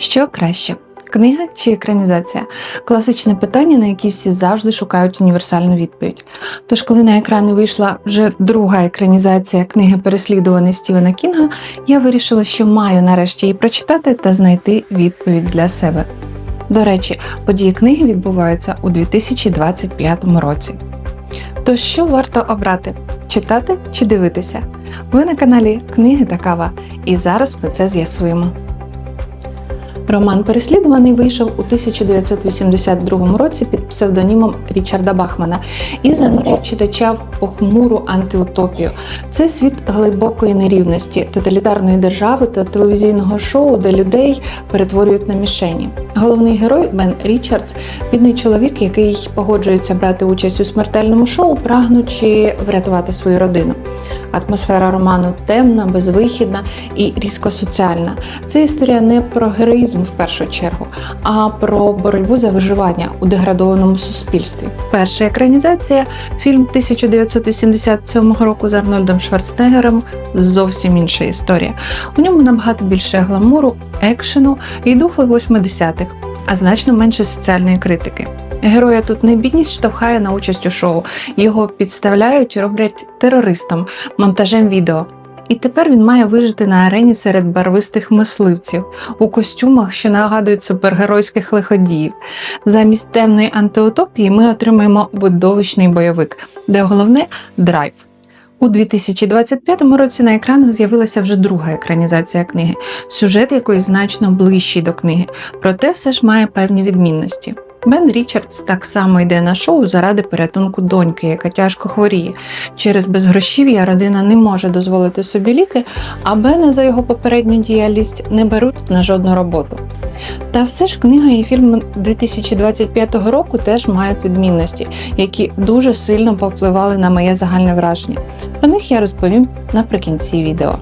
Що краще? Книга чи екранізація? Класичне питання, на яке всі завжди шукають універсальну відповідь. Тож, коли на екрани вийшла вже друга екранізація книги Переслідуваний Стівена Кінга, я вирішила, що маю нарешті її прочитати та знайти відповідь для себе. До речі, події книги відбуваються у 2025 році. То що варто обрати? Читати чи дивитися? Ви на каналі Книги та Кава, і зараз ми це з'ясуємо. Роман Переслідуваний вийшов у 1982 році під псевдонімом Річарда Бахмана і занурив читача в похмуру антиутопію. Це світ глибокої нерівності, тоталітарної держави та телевізійного шоу, де людей перетворюють на мішені. Головний герой Бен Річардс бідний чоловік, який погоджується брати участь у смертельному шоу, прагнучи врятувати свою родину. Атмосфера роману темна, безвихідна і різко соціальна. Це історія не про героїзм в першу чергу, а про боротьбу за виживання у деградованому суспільстві. Перша екранізація фільм 1987 року з Арнольдом Шварценеггером зовсім інша історія. У ньому набагато більше гламуру, екшену і духу 80-х, а значно менше соціальної критики. Героя тут не бідність штовхає на участь у шоу. Його підставляють і роблять терористом, монтажем відео. І тепер він має вижити на арені серед барвистих мисливців у костюмах, що нагадують супергеройських лиходіїв. Замість темної антиутопії ми отримаємо видовищний бойовик, де головне драйв. У 2025 році на екранах з'явилася вже друга екранізація книги, сюжет якої значно ближчий до книги, проте все ж має певні відмінності. Бен Річардс так само йде на шоу заради порятунку доньки, яка тяжко хворіє. Через безгрошів'я родина не може дозволити собі ліки, а Бена за його попередню діяльність не беруть на жодну роботу. Та все ж книга і фільм 2025 року теж мають відмінності, які дуже сильно повпливали на моє загальне враження. Про них я розповім наприкінці відео.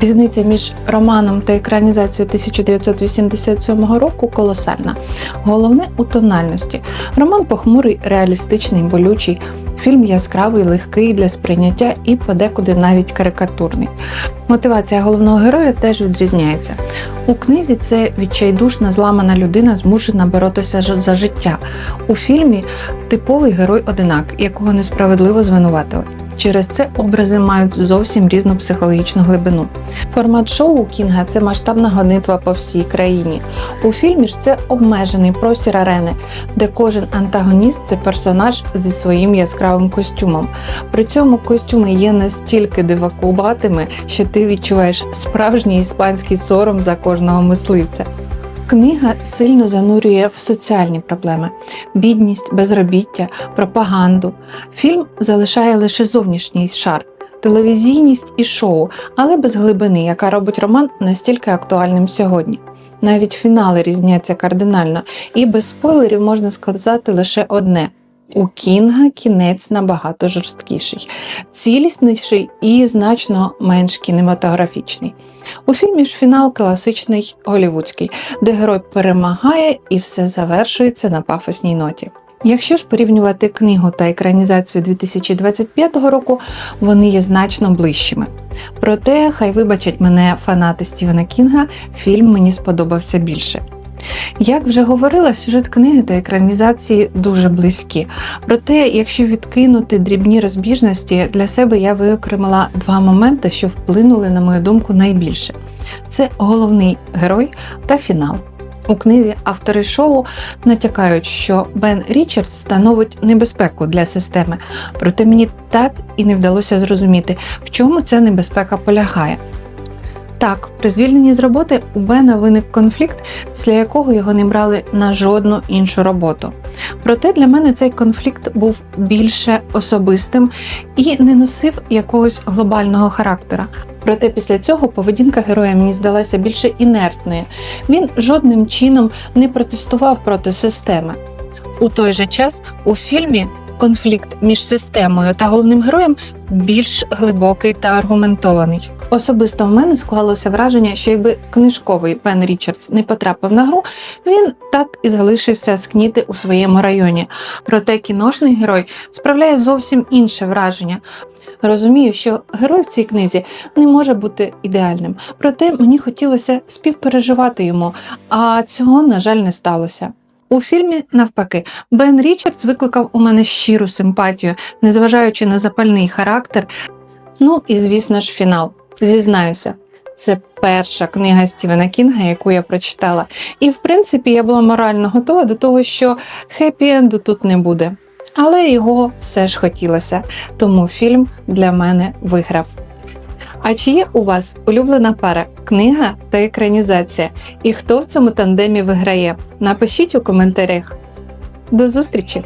Різниця між романом та екранізацією 1987 року колосальна. Головне у тональності. Роман похмурий, реалістичний, болючий. Фільм яскравий, легкий для сприйняття і подекуди навіть карикатурний. Мотивація головного героя теж відрізняється. У книзі це відчайдушна зламана людина, змушена боротися за життя. У фільмі типовий герой одинак, якого несправедливо звинуватили. Через це образи мають зовсім різну психологічну глибину. Формат шоу Кінга це масштабна гонитва по всій країні. У фільмі ж це обмежений простір арени, де кожен антагоніст це персонаж зі своїм яскравим костюмом. При цьому костюми є настільки дивакуватими, що ти відчуваєш справжній іспанський сором за кожного мисливця. Книга сильно занурює в соціальні проблеми: бідність, безробіття, пропаганду. Фільм залишає лише зовнішній шар, телевізійність і шоу, але без глибини, яка робить роман настільки актуальним сьогодні. Навіть фінали різняться кардинально, і без спойлерів можна сказати лише одне. У Кінга кінець набагато жорсткіший, цілісніший і значно менш кінематографічний. У фільмі ж фінал класичний голівудський, де герой перемагає і все завершується на пафосній ноті. Якщо ж порівнювати книгу та екранізацію 2025 року, вони є значно ближчими. Проте, хай вибачать мене фанати Стівена Кінга, фільм мені сподобався більше. Як вже говорила, сюжет книги та екранізації дуже близькі. Проте, якщо відкинути дрібні розбіжності, для себе я виокремила два моменти, що вплинули, на мою думку, найбільше: це головний герой та фінал. У книзі автори шоу натякають, що Бен Річардс становить небезпеку для системи, проте мені так і не вдалося зрозуміти, в чому ця небезпека полягає. Так, при звільненні з роботи у Бена виник конфлікт, після якого його не брали на жодну іншу роботу. Проте для мене цей конфлікт був більше особистим і не носив якогось глобального характера. Проте після цього поведінка героя мені здалася більше інертною. Він жодним чином не протестував проти системи. У той же час у фільмі конфлікт між системою та головним героєм більш глибокий та аргументований. Особисто в мене склалося враження, що якби книжковий Бен Річардс не потрапив на гру, він так і залишився скніти у своєму районі. Проте кіношний герой справляє зовсім інше враження. Розумію, що герой в цій книзі не може бути ідеальним, проте мені хотілося співпереживати йому, а цього, на жаль, не сталося. У фільмі, навпаки, Бен Річардс викликав у мене щиру симпатію, незважаючи на запальний характер. Ну і звісно ж, фінал. Зізнаюся, це перша книга Стівена Кінга, яку я прочитала. І в принципі я була морально готова до того, що хеппі-енду тут не буде. Але його все ж хотілося, тому фільм для мене виграв. А чи є у вас улюблена пара книга та екранізація? І хто в цьому тандемі виграє? Напишіть у коментарях. До зустрічі!